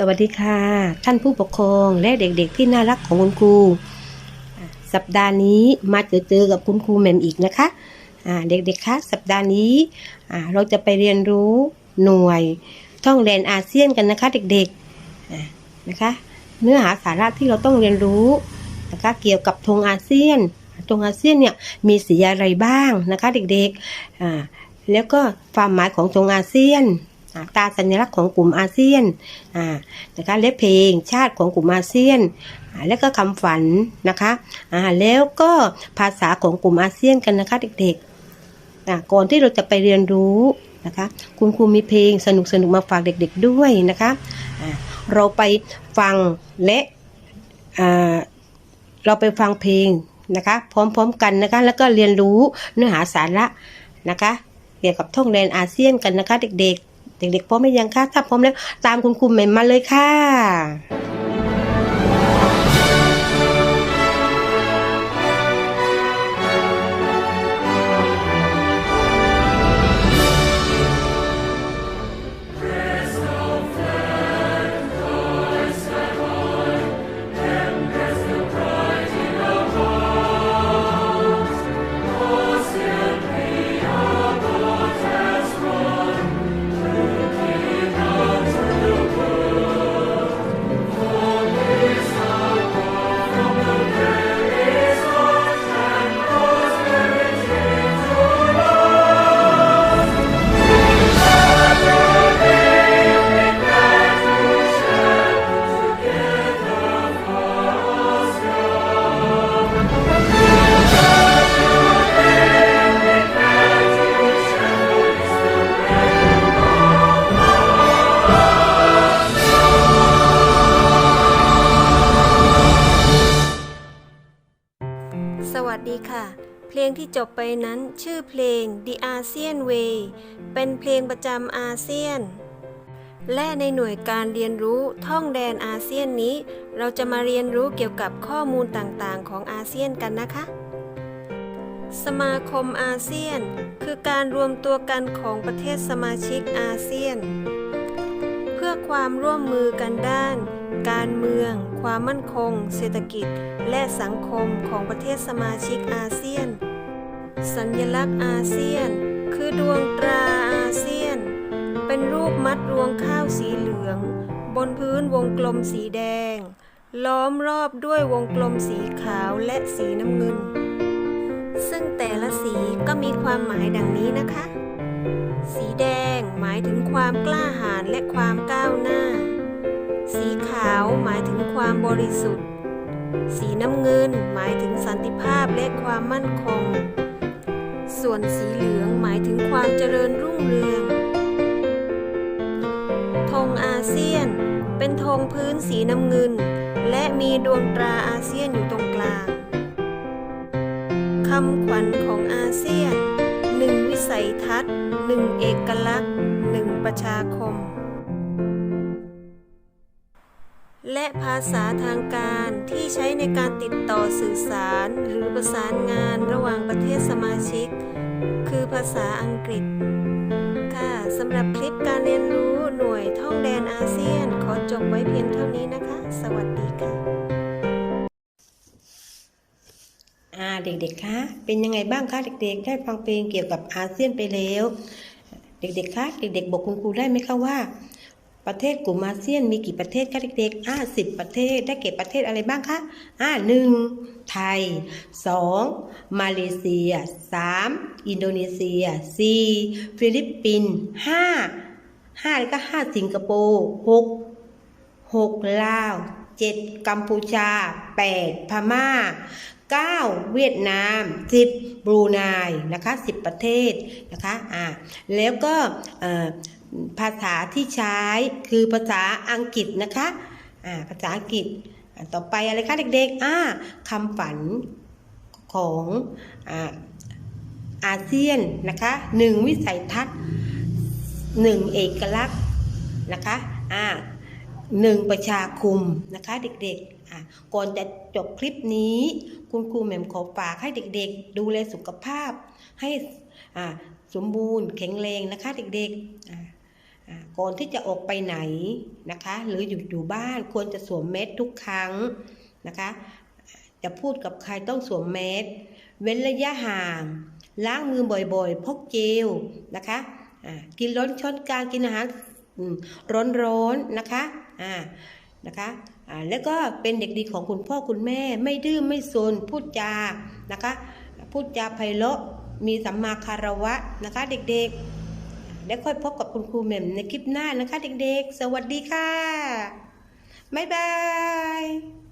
สวัสดีค่ะ ท่านผู้ปกครองและเด็กๆที่น่ารักของคุณครู สัปดาห์นี้มาเจอเจอกับคุณครูแหม่มอีกนะคะเด็กๆคะสัปดาห์นี้เราจะไปเรียนรู้หน่วยท่องเรียนอาเซียนกันนะคะ เด็กๆนะคะ เนื้อหาสาระที่เราต้องเรียนรู้นะคะเกี่ยวกับธงอาเซียนธงอาเซียนเนี่ยมีสีอะไรบ้างนะคะ เด็กๆแล้วก็ความหมายของธงอาเซียน ตาสัญลักษณ์ของกลุ่มอาเซียนนะคะและเพลงชาติของกลุ่มอาเซียน แล้วก็คำฝันนะคะอ่าแล้วก็ภาษาของกลุ่มอาเซียนกันนะคะเด็กๆก่อนที่เราจะไปเรียนรู้นะคะคุณครูมีเพลงสนุกๆมาฝากเด็กๆด้วยนะคะเราไปฟังและอ่เราไปฟังเพลงนะคะพร้อมๆกันนะคะแล้วก็เรียนรู้เนื้อหาสาระนะคะเกี่ยวกับท่องแดนอาเซียนกันนะคะเด็กๆ เด็กๆพร้อมไม่ยังคะถ้าพร้อมแล้ว ตามคุณครูเหม่มาเลยค่ะ สดีค่ะ เพลงที่จบไปนั้นชื่อเพลง The ASEAN Way เป็นเพลงประจำอาเซียน และในหน่วยการเรียนรู้ท่องแดนอาเซียนนี้ เราจะมาเรียนรู้เกี่ยวกับข้อมูลต่างๆ ของอาเซียนกันนะคะสมาคมอาเซียน คือการรวมตัวกันของประเทศสมาชิกอาเซียน ความร่วมมือกันด้าน การเมือง ความมั่นคง เศรษฐกิจ และสังคมของประเทศสมาชิกอาเซียน สัญลักษณ์อาเซียน คือดวงตราอาเซียน เป็นรูปมัดรวงข้าวสีเหลือง บนพื้นวงกลมสีแดง ล้อมรอบด้วยวงกลมสีขาวและสีน้ำเงิน ซึ่งแต่ละสีก็มีความหมายดังนี้นะคะ สีแดงหมายถึงความกล้าหาญและความก้าวหน้า สีขาวหมายถึงความบริสุทธิ์ สีน้ำเงินหมายถึงสันติภาพและความมั่นคง ส่วนสีเหลืองหมายถึงความเจริญรุ่งเรือง ธงอาเซียน เป็นธงพื้นสีน้ำเงิน และมีดวงตราอาเซียนอยู่ตรงกลาง คำขวัญของอาเซียน หนึ่งวิสัยทัศน์หนึ่งเอกลักษณ์หนึ่งประชาคม และภาษาทางการที่ใช้ในการติดต่อสื่อสารหรือประสานงานระหว่างประเทศสมาชิก คือภาษาอังกฤษ ค่ะสำหรับคลิปการเรียนรู้ เด็กๆ คะ เป็นยังไงบ้างคะเด็กๆ ได้ฟังเพลงเกี่ยวกับอาเซียนไปแล้ว เด็กๆ คะ เด็กๆ บอกคุณครูได้ไหมคะว่า ประเทศกลุ่มอาเซียนมีกี่ประเทศคะเด็กๆ อ่าสิบประเทศ ได้เก็บประเทศอะไรบ้างคะ อ่าหนึ่งไทยสองมาเลเซียสามอินโดนีเซียสี่ฟิลิปปินส์ห้าห้าแล้วก็ห้าสิงคโปร์หกหกลาวเจ็ดกัมพูชาแปดพม่า เก้าเวียดนามสิบบรูไนนะคะสิบประเทศนะคะอ่าแล้วก็ภาษาที่ใช้คือภาษาอังกฤษนะคะอ่าภาษาอังกฤษต่อไปอะไรคะเด็กๆอ่าคำฝันของอ่าอาเซียนนะคะหนึ่งวิสัยทัศน์หนึ่งเอกลักษณ์นะคะอ่าหนึ่งประชาคมนะคะเด็กๆ อะก่อนจะจบคลิปนี้ คุณครูแหม่มขอฝากให้เด็กๆ ดูแลสุขภาพ ให้อ่าสมบูรณ์แข็งแรงนะคะเด็กๆอ่าก่อนที่จะออกไปไหนนะคะ หรืออยู่อยู่บ้านควรจะสวมแมสทุกครั้งนะคะ จะพูดกับใครต้องสวมแมสเว้นระยะห่าง ล้างมือบ่อยๆ พกเจลนะคะอ่ากินร้อนช้อนกลางกินอาหารร้อนๆนะคะอ่า นะคะแล้วก็เป็นเด็กดีของคุณพ่อคุณแม่ ไม่ดื้อไม่ซนพูดจานะคะพูดจาไพเราะมีสัมมาคารวะนะคะ เด็กๆ แล้วค่อยพบกับคุณครูแหม่มในคลิปหน้านะคะ เด็กๆ สวัสดีค่ะ บ๊ายบาย